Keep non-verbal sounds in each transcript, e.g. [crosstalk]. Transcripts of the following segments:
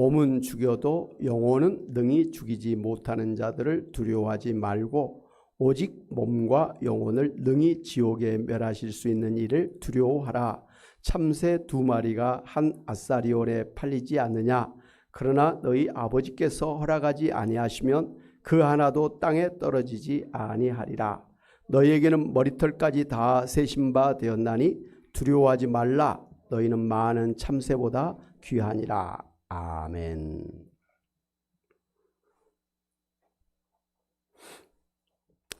몸은 죽여도 영혼은 능히 죽이지 못하는 자들을 두려워하지 말고 오직 몸과 영혼을 능히 지옥에 멸하실 수 있는 일을 두려워하라. 참새 두 마리가 한 아사리온에 팔리지 않느냐? 그러나 너희 아버지께서 허락하지 아니하시면 그 하나도 땅에 떨어지지 아니하리라. 너희에게는 머리털까지 다 세신 바 되었나니 두려워하지 말라. 너희는 많은 참새보다 귀하니라. 아멘.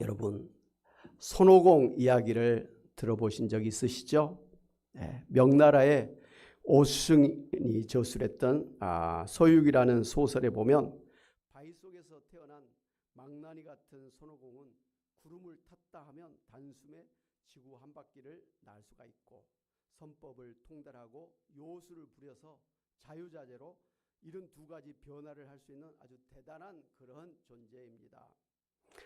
여러분 손오공 이야기를 들어보신 적 있으시죠? 네, 명나라의 오승이 저술했던 아, 소육이라는 소설에 보면 바위 속에서 태어난 망나니 같은 손오공은 구름을 탔다 하면 단숨에 지구 한 바퀴를 날 수가 있고 선법을 통달하고 요술을 부려서 자유자재로 이런 두 가지 변화를 할 수 있는 아주 대단한 그런 존재입니다.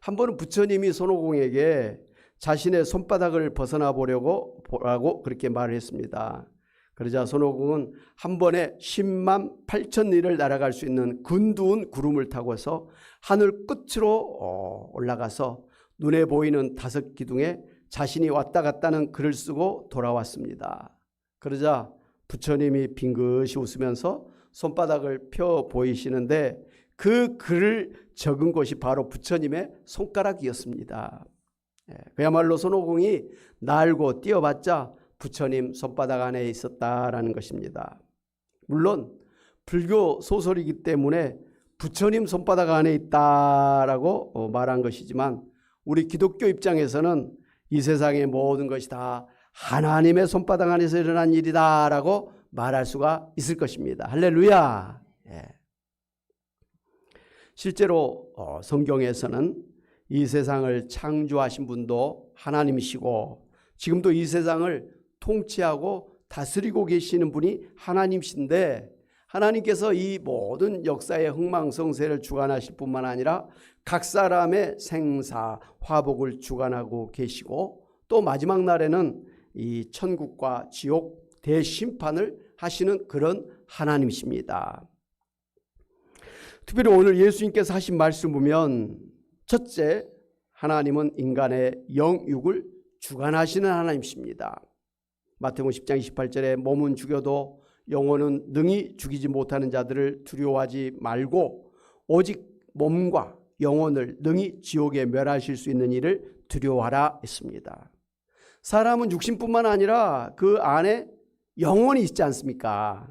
한 번은 부처님이 손오공에게 자신의 손바닥을 벗어나 보려고 보라고 그렇게 말을 했습니다. 그러자 손오공은 한 번에 10만 8천 리를 날아갈 수 있는 근두운 구름을 타고서 하늘 끝으로 올라가서 눈에 보이는 다섯 기둥에 자신이 왔다 갔다는 글을 쓰고 돌아왔습니다. 그러자 부처님이 빙긋이 웃으면서 손바닥을 펴 보이시는데 그 글을 적은 것이 바로 부처님의 손가락이었습니다. 예, 그야말로 손오공이 날고 뛰어봤자 부처님 손바닥 안에 있었다라는 것입니다. 물론 불교 소설이기 때문에 부처님 손바닥 안에 있다라고 어, 말한 것이지만 우리 기독교 입장에서는 이 세상의 모든 것이 다 하나님의 손바닥 안에서 일어난 일이다라고 말할 수가 있을 것입니다. 할렐루야. 예. 실제로 어, 성경에서는 이 세상을 창조하신 분도 하나님이시고 지금도 이 세상을 통치하고 다스리고 계시는 분이 하나님이신데 하나님께서 이 모든 역사의 흥망성쇠를 주관하실 뿐만 아니라 각 사람의 생사, 화복을 주관하고 계시고 또 마지막 날에는 이 천국과 지옥 대심판을 하시는 그런 하나님이십니다. 특별히 오늘 예수님께서 하신 말씀 보면 첫째 하나님은 인간의 영육을 주관하시는 하나님이십니다. 마태복음 10장 28절에 몸은 죽여도 영혼은 능히 죽이지 못하는 자들을 두려워하지 말고 오직 몸과 영혼을 능히 지옥에 멸하실 수 있는 일을 두려워하라 했습니다. 사람은 육신뿐만 아니라 그 안에 영혼이 있지 않습니까?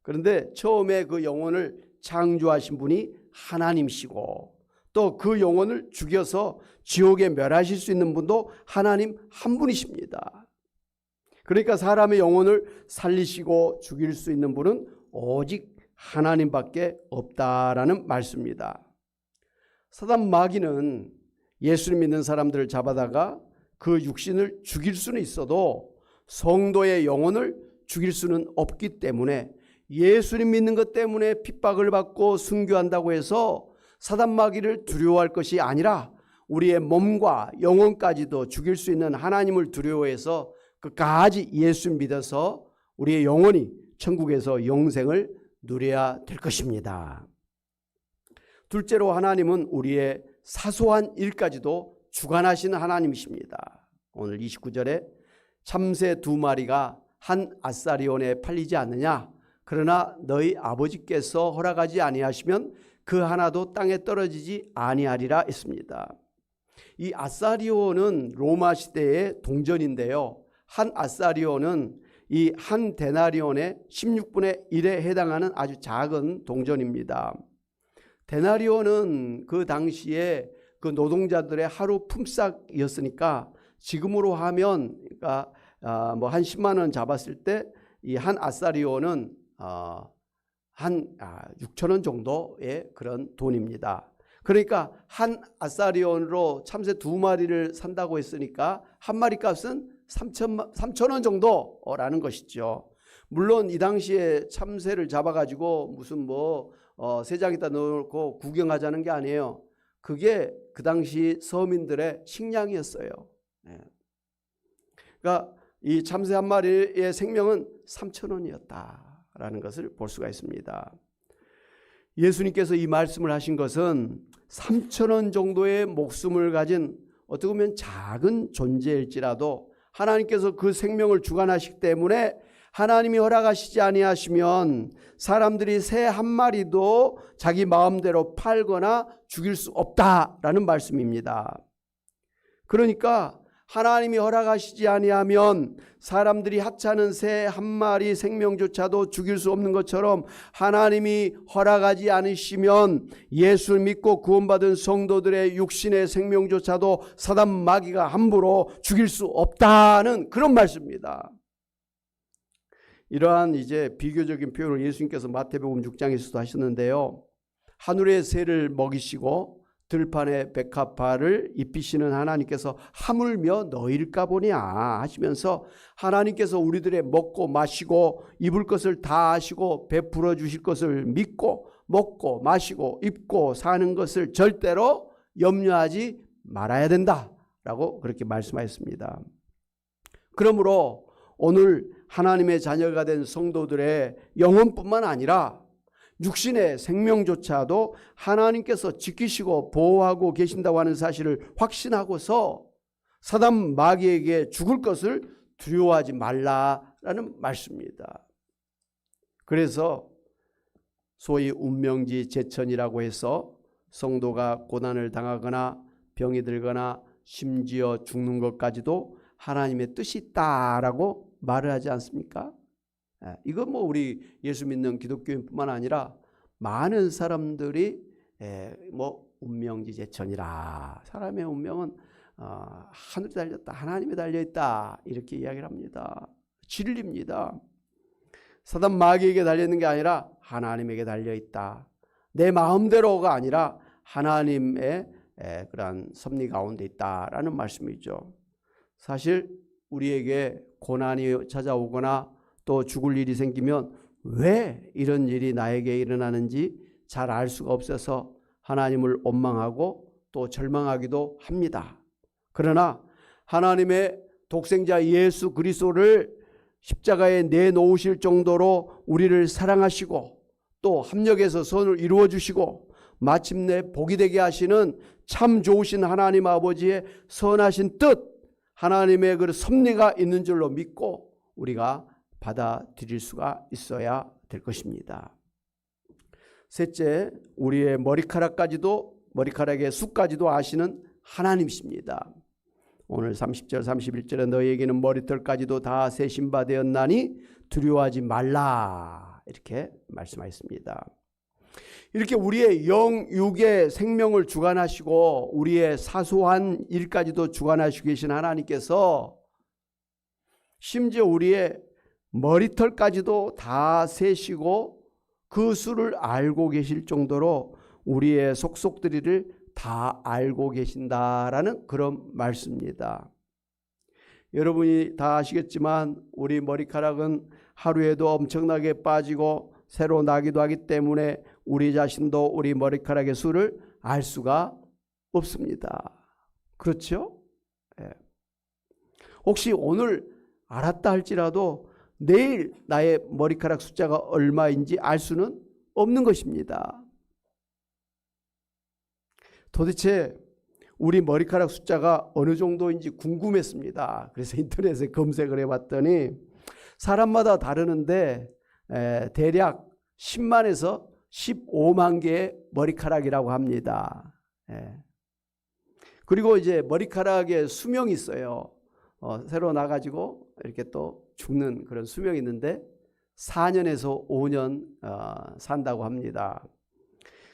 그런데 처음에 그 영혼을 창조하신 분이 하나님이시고 또 그 영혼을 죽여서 지옥에 멸하실 수 있는 분도 하나님 한 분이십니다. 그러니까 사람의 영혼을 살리시고 죽일 수 있는 분은 오직 하나님밖에 없다라는 말씀입니다. 사단 마귀는 예수를 믿는 사람들을 잡아다가 그 육신을 죽일 수는 있어도 성도의 영혼을 죽일 수는 없기 때문에 예수님 믿는 것 때문에 핍박을 받고 순교한다고 해서 사단 마귀를 두려워할 것이 아니라 우리의 몸과 영혼까지도 죽일 수 있는 하나님을 두려워해서 끝까지 예수 믿어서 우리의 영혼이 천국에서 영생을 누려야 될 것입니다. 둘째로 하나님은 우리의 사소한 일까지도 주관하시는 하나님이십니다. 오늘 29절에 참새 두 마리가 한 아사리온에 팔리지 않느냐? 그러나 너희 아버지께서 허락하지 아니하시면 그 하나도 땅에 떨어지지 아니하리라 했습니다. 이 아사리온은 로마 시대의 동전인데요. 한 아사리온은 이 한 데나리온의 16분의 1에 해당하는 아주 작은 동전입니다. 데나리온은 그 당시에 그 노동자들의 하루 품삯이었으니까 지금으로 하면 그러니까 아, 뭐한 10만 원 잡았을 때 이 한 아사리온은 어, 한 6천 아, 원 정도의 그런 돈입니다. 그러니까 한 아사리온으로 참새 두 마리를 산다고 했으니까 한 마리 값은 3천, 3천 원 정도라는 것이죠. 물론 이 당시에 참새를 잡아가지고 무슨 뭐 어, 세장에다 넣어놓고 구경하자는 게 아니에요. 그게 그 당시 서민들의 식량이었어요. 네. 그러니까 이 참새 한 마리의 생명은 3천 원이었다라는 것을 볼 수가 있습니다. 예수님께서 이 말씀을 하신 것은 3천 원 정도의 목숨을 가진 어떻게 보면 작은 존재일지라도 하나님께서 그 생명을 주관하시기 때문에 하나님이 허락하시지 아니하시면 사람들이 새 한 마리도 자기 마음대로 팔거나 죽일 수 없다라는 말씀입니다. 그러니까 하나님이 허락하시지 아니하면 사람들이 하찮은 새 한 마리 생명조차도 죽일 수 없는 것처럼 하나님이 허락하지 않으시면 예수 믿고 구원받은 성도들의 육신의 생명조차도 사단 마귀가 함부로 죽일 수 없다는 그런 말씀입니다. 이러한 이제 비교적인 표현을 예수님께서 마태복음 6장에서도 하셨는데요. 하늘의 새를 먹이시고 들판의 백합화를 입히시는 하나님께서 하물며 너희일까 보냐 하시면서 하나님께서 우리들의 먹고 마시고 입을 것을 다 아시고 베풀어 주실 것을 믿고 먹고 마시고 입고 사는 것을 절대로 염려하지 말아야 된다라고 그렇게 말씀하셨습니다. 그러므로 오늘 하나님의 자녀가 된 성도들의 영혼뿐만 아니라 육신의 생명조차도 하나님께서 지키시고 보호하고 계신다고 하는 사실을 확신하고서 사단 마귀에게 죽을 것을 두려워하지 말라라는 말씀입니다. 그래서 소위 운명지 제천이라고 해서 성도가 고난을 당하거나 병이 들거나 심지어 죽는 것까지도 하나님의 뜻이 있다라고 말을 하지 않습니까? 예, 이건 뭐 우리 예수 믿는 기독교인뿐만 아니라 많은 사람들이 예, 뭐 운명지제천이라 사람의 운명은 어, 하늘에 달렸다 하나님에 달려 있다 이렇게 이야기를 합니다. 진리입니다. 사단 마귀에게 달려 있는 게 아니라 하나님에게 달려 있다. 내 마음대로가 아니라 하나님의 예, 그러한 섭리 가운데 있다라는 말씀이죠. 사실 우리에게 고난이 찾아오거나 또 죽을 일이 생기면 왜 이런 일이 나에게 일어나는지 잘 알 수가 없어서 하나님을 원망하고 또 절망하기도 합니다. 그러나 하나님의 독생자 예수 그리스도를 십자가에 내놓으실 정도로 우리를 사랑하시고 또 합력해서 선을 이루어 주시고 마침내 복이 되게 하시는 참 좋으신 하나님 아버지의 선하신 뜻 하나님의 그 섭리가 있는 줄로 믿고 우리가 받아들일 수가 있어야 될 것입니다. 셋째, 우리의 머리카락까지도 머리카락의 숱까지도 아시는 하나님이십니다. 오늘 30절 31절에 너희에게는 머리털까지도 다 세신 바 되었나니 두려워하지 말라 이렇게 말씀하셨습니다. 이렇게 우리의 영, 육의 생명을 주관하시고 우리의 사소한 일까지도 주관하시고 계신 하나님께서 심지어 우리의 머리털까지도 다 세시고 그 수를 알고 계실 정도로 우리의 속속들이를 다 알고 계신다라는 그런 말씀입니다. 여러분이 다 아시겠지만 우리 머리카락은 하루에도 엄청나게 빠지고 새로 나기도 하기 때문에 우리 자신도 우리 머리카락의 수를 알 수가 없습니다. 그렇죠? 예. 혹시 오늘 알았다 할지라도 내일 나의 머리카락 숫자가 얼마인지 알 수는 없는 것입니다. 도대체 우리 머리카락 숫자가 어느 정도인지 궁금했습니다. 그래서 인터넷에 검색을 해봤더니 사람마다 다르는데 대략 10만에서 15만 개의 머리카락이라고 합니다. 예. 그리고 이제 머리카락에 수명이 있어요. 어, 새로 나가지고 이렇게 또 죽는 그런 수명이 있는데 4년에서 5년 어, 산다고 합니다.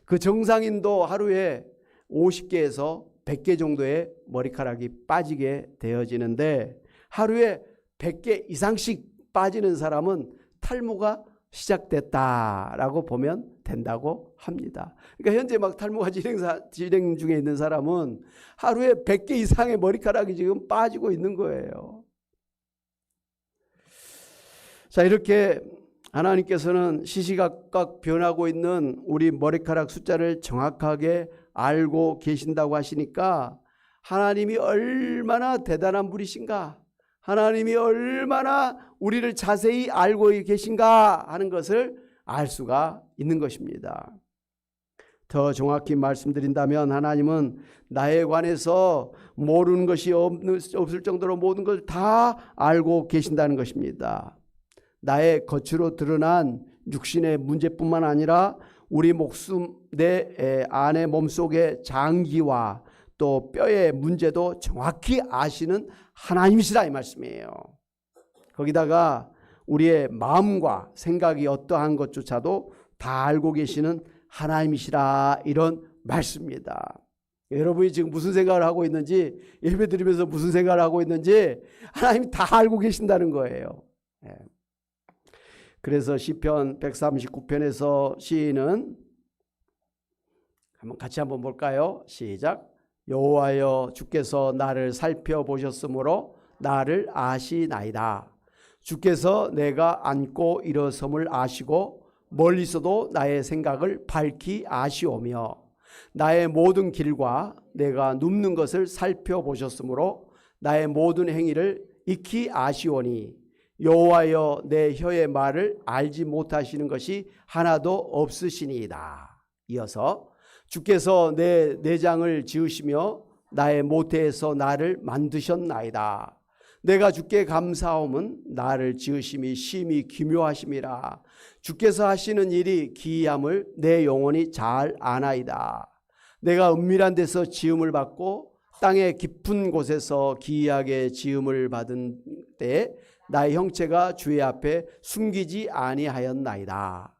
그 정상인도 하루에 50개에서 100개 정도의 머리카락이 빠지게 되어지는데 하루에 100개 이상씩 빠지는 사람은 탈모가 시작됐다라고 보면 된다고 합니다. 그러니까 현재 막 탈모가 진행사, 진행 중에 있는 사람은 하루에 100개 이상의 머리카락이 지금 빠지고 있는 거예요. 자, 이렇게 하나님께서는 시시각각 변하고 있는 우리 머리카락 숫자를 정확하게 알고 계신다고 하시니까 하나님이 얼마나 대단한 분이신가 하나님이 얼마나 우리를 자세히 알고 계신가 하는 것을 알 수가 있는 것입니다. 더 정확히 말씀드린다면 하나님은 나에 관해서 모르는 것이 없을 정도로 모든 것을 다 알고 계신다는 것입니다. 나의 겉으로 드러난 육신의 문제뿐만 아니라 우리 목숨 내 에, 안의 몸속의 장기와 또 뼈의 문제도 정확히 아시는 하나님이시라 이 말씀이에요. 거기다가 우리의 마음과 생각이 어떠한 것조차도 다 알고 계시는 하나님이시라 이런 말씀입니다. 여러분이 지금 무슨 생각을 하고 있는지 예배 드리면서 무슨 생각을 하고 있는지 하나님이 다 알고 계신다는 거예요. 예. 그래서 시편 139편에서 시인은 한번 같이 한번 볼까요? 시작. 여호와여 주께서 나를 살펴보셨으므로 나를 아시나이다. 주께서 내가 앉고 일어섬을 아시고 멀리서도 나의 생각을 밝히 아시오며 나의 모든 길과 내가 눕는 것을 살펴보셨으므로 나의 모든 행위를 익히 아시오니 여호와여 내 혀의 말을 알지 못하시는 것이 하나도 없으시니이다. 이어서 주께서 내 내장을 지으시며 나의 모태에서 나를 만드셨나이다. 내가 주께 감사함은 나를 지으심이 심히 기묘하심이라. 주께서 하시는 일이 기이함을 내 영혼이 잘 아나이다. 내가 은밀한 데서 지음을 받고 땅의 깊은 곳에서 기이하게 지음을 받은 때에 나의 형체가 주의 앞에 숨기지 아니하였나이다.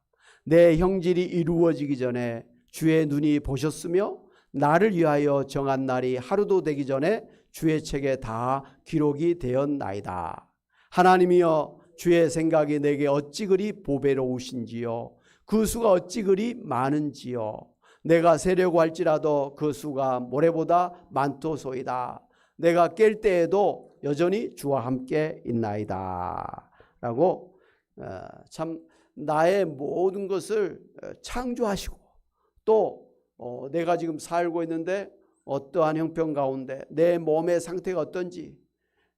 내 형질이 이루어지기 전에 주의 눈이 보셨으며 나를 위하여 정한 날이 하루도 되기 전에 주의 책에 다 기록이 되었나이다. 하나님이여 주의 생각이 내게 어찌 그리 보배로우신지요 그 수가 어찌 그리 많은지요 내가 세려고 할지라도 그 수가 모래보다 많도소이다. 내가 깰 때에도 여전히 주와 함께 있나이다. 라고 어, 참 나의 모든 것을 어, 창조하시고 또 어, 내가 지금 살고 있는데 어떠한 형편 가운데 내 몸의 상태가 어떤지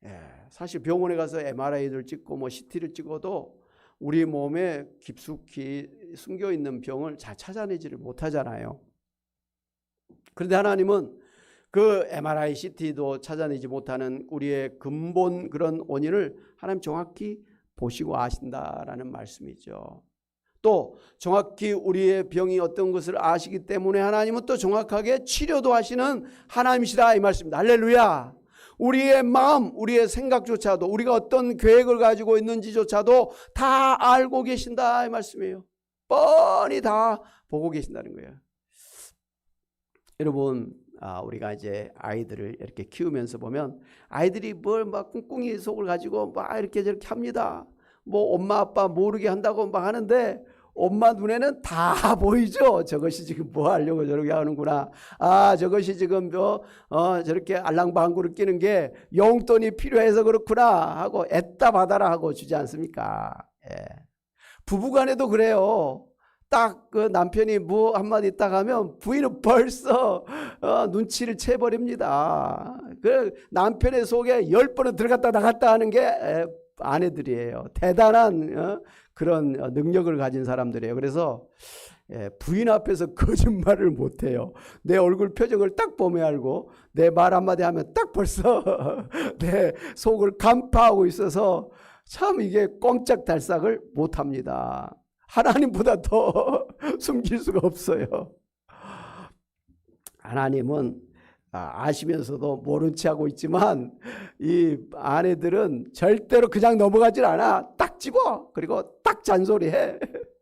예, 사실 병원에 가서 MRI를 찍고 뭐 CT를 찍어도 우리 몸에 깊숙이 숨겨 있는 병을 잘 찾아내지를 못하잖아요. 그런데 하나님은 그 MRI, CT도 찾아내지 못하는 우리의 근본 그런 원인을 하나님 정확히 보시고 아신다라는 말씀이죠. 또 정확히 우리의 병이 어떤 것을 아시기 때문에 하나님은 또 정확하게 치료도 하시는 하나님이시다 이 말씀입니다. 할렐루야. 우리의 마음, 우리의 생각조차도 우리가 어떤 계획을 가지고 있는지조차도 다 알고 계신다 이 말씀이에요. 뻔히 다 보고 계신다는 거예요. 여러분, 아, 우리가 이제 아이들을 이렇게 키우면서 보면 아이들이 뭘 막 꿍꿍이 속을 가지고 막 이렇게 저렇게 합니다. 뭐 엄마 아빠 모르게 한다고 막 하는데 엄마 눈에는 다 [laughs] 보이죠. 저것이 지금 뭐 하려고 저렇게 하는구나. 아, 저것이 지금 뭐, 어, 저렇게 알랑방구를 끼는 게 용돈이 필요해서 그렇구나 하고 애따 받아라 하고 주지 않습니까? 예. 부부간에도 그래요. 딱 그 남편이 뭐 한마디 딱 하면 부인은 벌써 어, 눈치를 채버립니다. 그 남편의 속에 열 번은 들어갔다 나갔다 하는 게 에, 아내들이에요. 대단한 어, 그런 능력을 가진 사람들이에요. 그래서 예, 부인 앞에서 [laughs] 거짓말을 못해요. 내 얼굴 표정을 딱 보면 알고 내 말 한마디 하면 딱 벌써 [laughs] 내 속을 간파하고 있어서 참 이게 꼼짝 달싹을 못합니다. 하나님보다 더 [laughs] 숨길 수가 없어요. 하나님은 아, 아시면서도 모른 체 하고 있지만 이 아내들은 절대로 그냥 넘어가질 않아. 딱 집어. 그리고 딱 잔소리해. [laughs]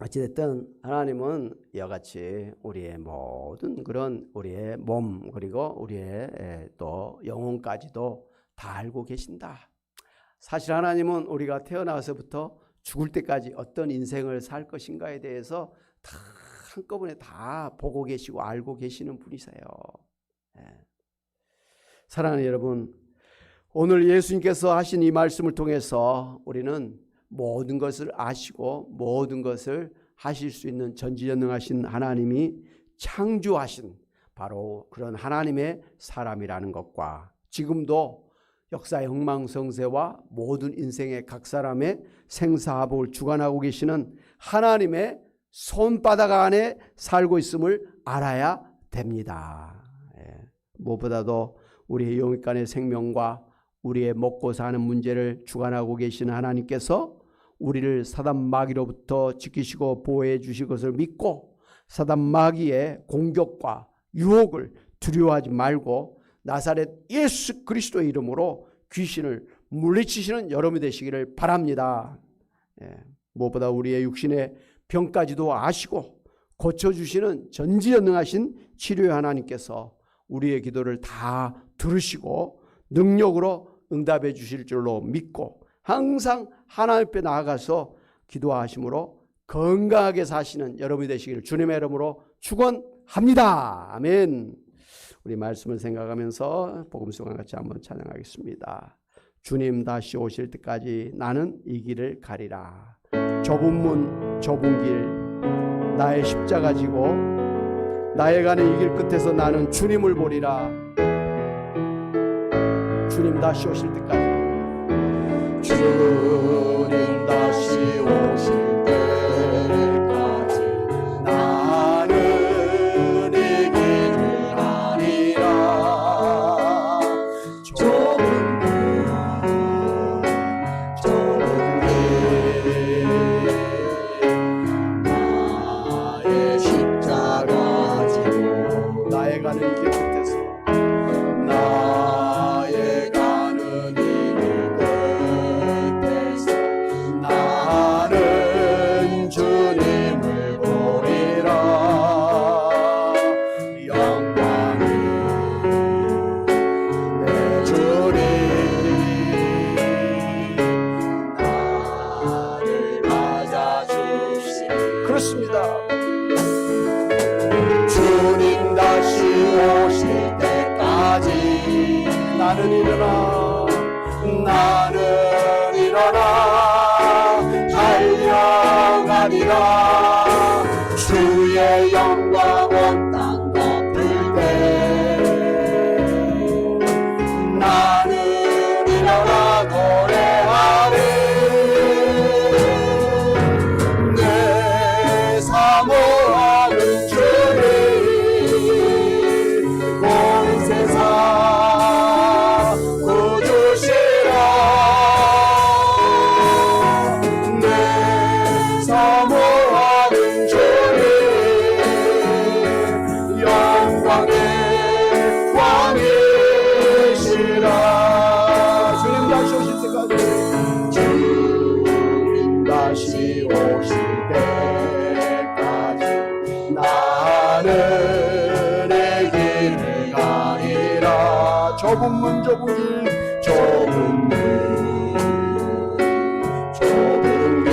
어찌됐든 하나님은 이와 같이 우리의 모든 그런 우리의 몸 그리고 우리의 또 영혼까지도 다 알고 계신다. 사실 하나님은 우리가 태어나서부터 죽을 때까지 어떤 인생을 살 것인가에 대해서 다 한꺼번에 다 보고 계시고 알고 계시는 분이세요. 예. 사랑하는 여러분, 오늘 예수님께서 하신 이 말씀을 통해서 우리는 모든 것을 아시고 모든 것을 하실 수 있는 전지전능하신 하나님이 창조하신 바로 그런 하나님의 사람이라는 것과 지금도 역사의 흥망성쇠와 모든 인생의 각 사람의 생사합을 주관하고 계시는 하나님의 손바닥 안에 살고 있음을 알아야 됩니다. 예. 무엇보다도 우리의 영육간의 생명과 우리의 먹고 사는 문제를 주관하고 계시는 하나님께서 우리를 사단 마귀로부터 지키시고 보호해 주실 것을 믿고 사단 마귀의 공격과 유혹을 두려워하지 말고 나사렛 예수 그리스도의 이름으로 귀신을 물리치시는 여러분이 되시기를 바랍니다. 예, 무엇보다 우리의 육신의 병까지도 아시고 고쳐주시는 전지전능하신 치료의 하나님께서 우리의 기도를 다 들으시고 능력으로 응답해 주실 줄로 믿고 항상 하나님 앞에 나아가서 기도하심으로 건강하게 사시는 여러분이 되시기를 주님의 이름으로 축원합니다. 아멘. 우리 말씀을 생각하면서 복음 성과 같이 한번 찬양하겠습니다. 주님 다시 오실 때까지 나는 이 길을 가리라. 좁은 문, 좁은 길, 나의 십자가 지고 나의 가는 이길 끝에서 나는 주님을 보리라. 주님 다시 오실 때까지. 주님 다시 오실 지 좁은 문 좁은 길 좁은 길 좁은 길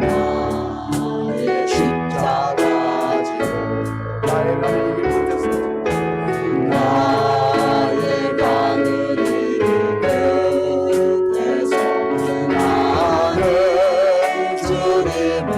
나의 십자가 지고 나의 나를 이길 못했어 나의 강을 주님을